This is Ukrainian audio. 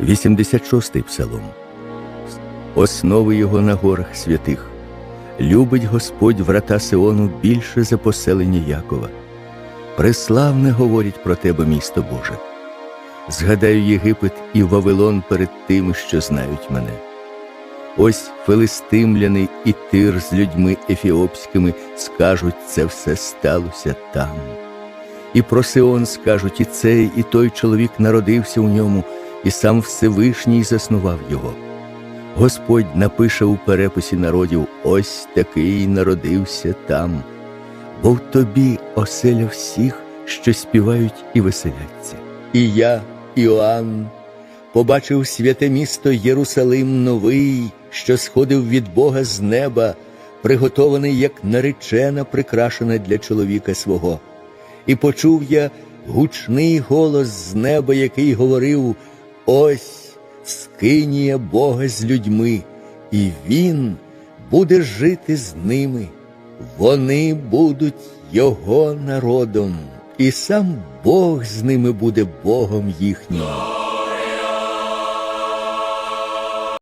86-й псалом. Основи його на горах святих. Любить Господь врата Сиону більше за поселення Якова. Преславне говорить про тебе, місто Боже. Згадаю Єгипет і Вавилон перед тими, що знають мене. Ось филистимляни і тир з людьми ефіопськими скажуть, це все сталося там. І про Сион скажуть, і цей, і той чоловік народився у ньому, і сам Всевишній заснував його. Господь напише у переписі народів: ось такий народився там, бо в тобі оселя всіх, що співають і веселяться. І я, Іоанн, побачив святе місто Єрусалим новий, що сходив від Бога з неба, приготований як наречена, прикрашена для чоловіка свого. І почув я гучний голос з неба, який говорив: Ось скинія Бога з людьми, і Він буде жити з ними. Вони будуть Його народом, і сам Бог з ними буде Богом їхнім.